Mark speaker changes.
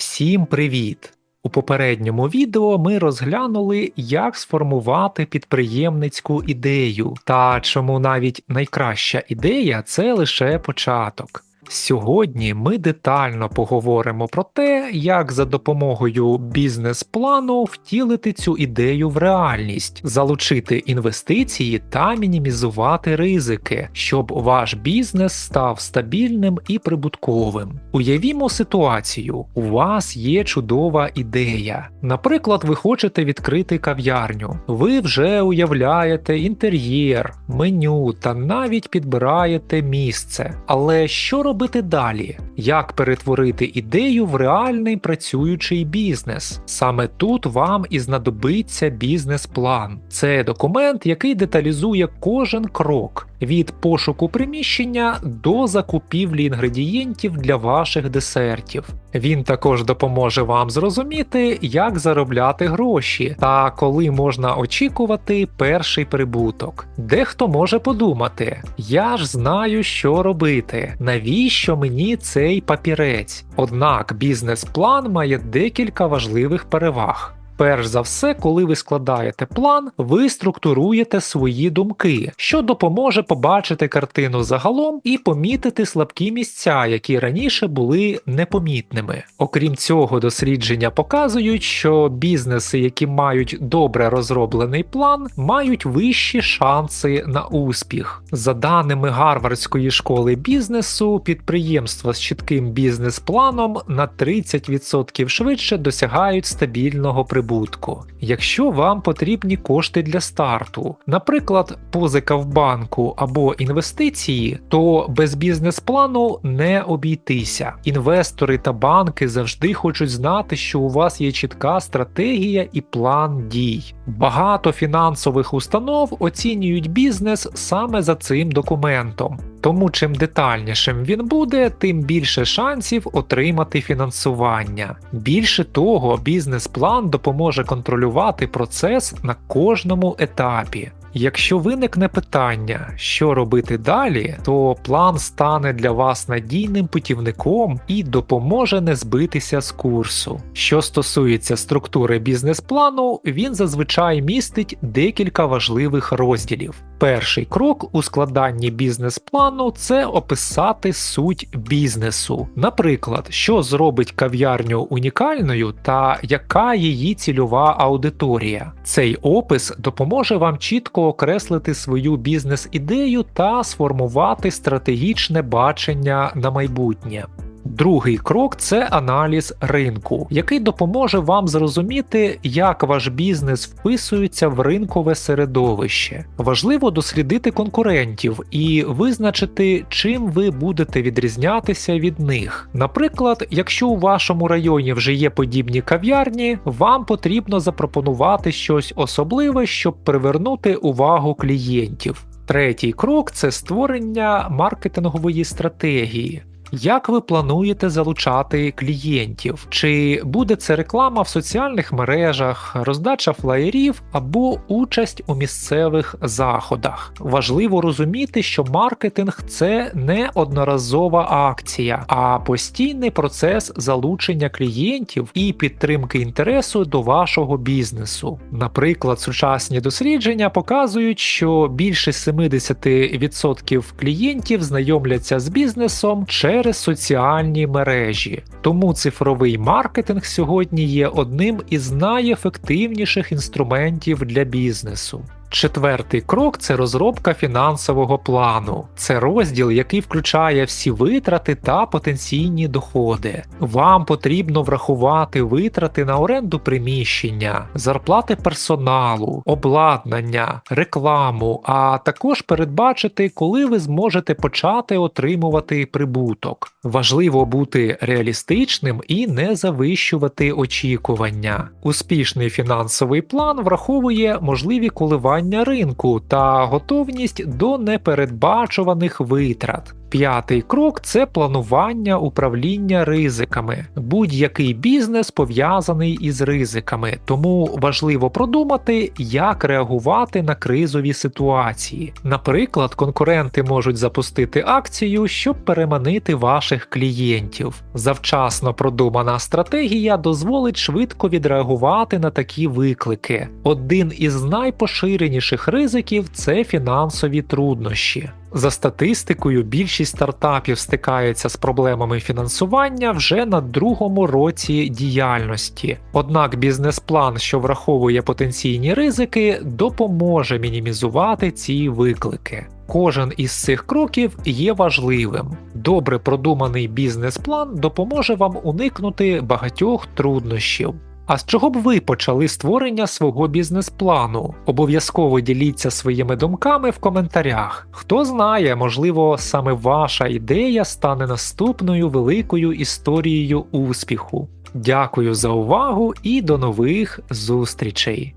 Speaker 1: Всім привіт! У попередньому відео ми розглянули, як сформувати підприємницьку ідею, та чому навіть найкраща ідея це лише початок. Сьогодні ми детально поговоримо про те, як за допомогою бізнес-плану втілити цю ідею в реальність, залучити інвестиції та мінімізувати ризики, щоб ваш бізнес став стабільним і прибутковим. Уявімо ситуацію: у вас є чудова ідея. Наприклад, ви хочете відкрити кав'ярню. Ви вже уявляєте інтер'єр, меню та навіть підбираєте місце. Але що робити далі? Як перетворити ідею в реальний працюючий бізнес? Саме тут вам і знадобиться бізнес-план. Це документ, який деталізує кожен крок. Від пошуку приміщення до закупівлі інгредієнтів для ваших десертів. Він також допоможе вам зрозуміти, як заробляти гроші та коли можна очікувати перший прибуток. Дехто може подумати: я ж знаю, що робити, навіщо мені цей папірець? Однак бізнес-план має декілька важливих переваг. Перш за все, коли ви складаєте план, ви структуруєте свої думки, що допоможе побачити картину загалом і помітити слабкі місця, які раніше були непомітними. Окрім цього, дослідження показують, що бізнеси, які мають добре розроблений план, мають вищі шанси на успіх. За даними Гарвардської школи бізнесу, підприємства з чітким бізнес-планом на 30% швидше досягають стабільного прибутку прибутку. Якщо вам потрібні кошти для старту, наприклад, позика в банку або інвестиції, то без бізнес-плану не обійтися. Інвестори та банки завжди хочуть знати, що у вас є чітка стратегія і план дій. Багато фінансових установ оцінюють бізнес саме за цим документом. Тому чим детальнішим він буде, тим більше шансів отримати фінансування. Більше того, бізнес-план допоможе контролювати процес на кожному етапі. Якщо виникне питання, що робити далі, то план стане для вас надійним путівником і допоможе не збитися з курсу. Що стосується структури бізнес-плану, він зазвичай містить декілька важливих розділів. Перший крок у складанні бізнес-плану це описати суть бізнесу. Наприклад, що зробить кав'ярню унікальною та яка її цільова аудиторія. Цей опис допоможе вам чітко окреслити свою бізнес-ідею та сформувати стратегічне бачення на майбутнє. Другий крок це аналіз ринку, який допоможе вам зрозуміти, як ваш бізнес вписується в ринкове середовище. Важливо дослідити конкурентів і визначити, чим ви будете відрізнятися від них. Наприклад, якщо у вашому районі вже є подібні кав'ярні, вам потрібно запропонувати щось особливе, щоб привернути увагу клієнтів. Третій крок це створення маркетингової стратегії. Як ви плануєте залучати клієнтів? Чи буде це реклама в соціальних мережах, роздача флаєрів або участь у місцевих заходах? Важливо розуміти, що маркетинг це не одноразова акція, а постійний процес залучення клієнтів і підтримки інтересу до вашого бізнесу. Наприклад, сучасні дослідження показують, що більше 70% клієнтів знайомляться з бізнесом через через соціальні мережі. Тому цифровий маркетинг сьогодні є одним із найефективніших інструментів для бізнесу. Четвертий крок це розробка фінансового плану. Це розділ, який включає всі витрати та потенційні доходи. Вам потрібно врахувати витрати на оренду приміщення, зарплати персоналу, обладнання, рекламу, а також передбачити, коли ви зможете почати отримувати прибуток. Важливо бути реалістичним і не завищувати очікування. Успішний фінансовий план враховує можливі коливання ринку та готовність до непередбачуваних витрат. П'ятий крок це планування управління ризиками. Будь-який бізнес пов'язаний із ризиками, тому важливо продумати, як реагувати на кризові ситуації. Наприклад, конкуренти можуть запустити акцію, щоб переманити ваших клієнтів. Завчасно продумана стратегія дозволить швидко відреагувати на такі виклики. Один із найпоширеніших ризиків це фінансові труднощі. За статистикою, більшість стартапів стикаються з проблемами фінансування вже на другому році діяльності. Однак бізнес-план, що враховує потенційні ризики, допоможе мінімізувати ці виклики. Кожен із цих кроків є важливим. Добре продуманий бізнес-план допоможе вам уникнути багатьох труднощів. А з чого б ви почали створення свого бізнес-плану? Обов'язково діліться своїми думками в коментарях. Хто знає, можливо, саме ваша ідея стане наступною великою історією успіху. Дякую за увагу і до нових зустрічей!